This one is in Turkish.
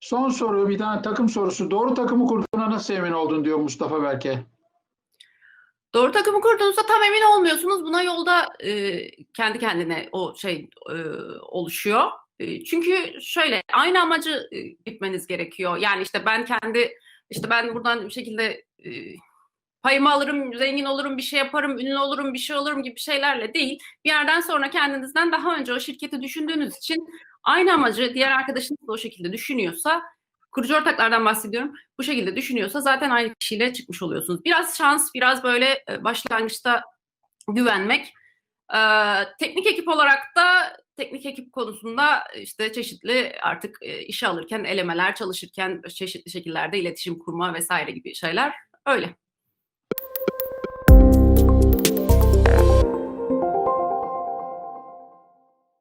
Son soru bir tane takım sorusu. Doğru takımı kurduğuna nasıl emin oldun diyor Mustafa Berke. Doğru takımı kurduğunuzda tam emin olmuyorsunuz. Buna yolda e, kendi kendine o şey e, oluşuyor. E, çünkü şöyle aynı amacı e, gitmeniz gerekiyor. Yani işte ben kendi işte ben buradan bir şekilde e, payımı alırım, zengin olurum, bir şey yaparım, ünlü olurum, bir şey olurum gibi şeylerle değil. Bir yerden sonra kendinizden daha önce o şirketi düşündüğünüz için aynı amacı diğer arkadaşınız da o şekilde düşünüyorsa kurucu ortaklardan bahsediyorum. Bu şekilde düşünüyorsa zaten aynı kişiyle çıkmış oluyorsunuz. Biraz şans, biraz böyle e, başlangıçta güvenmek. Ee, teknik ekip olarak da teknik ekip konusunda işte çeşitli artık e, işe alırken elemeler çalışırken çeşitli şekillerde iletişim kurma vesaire gibi şeyler öyle.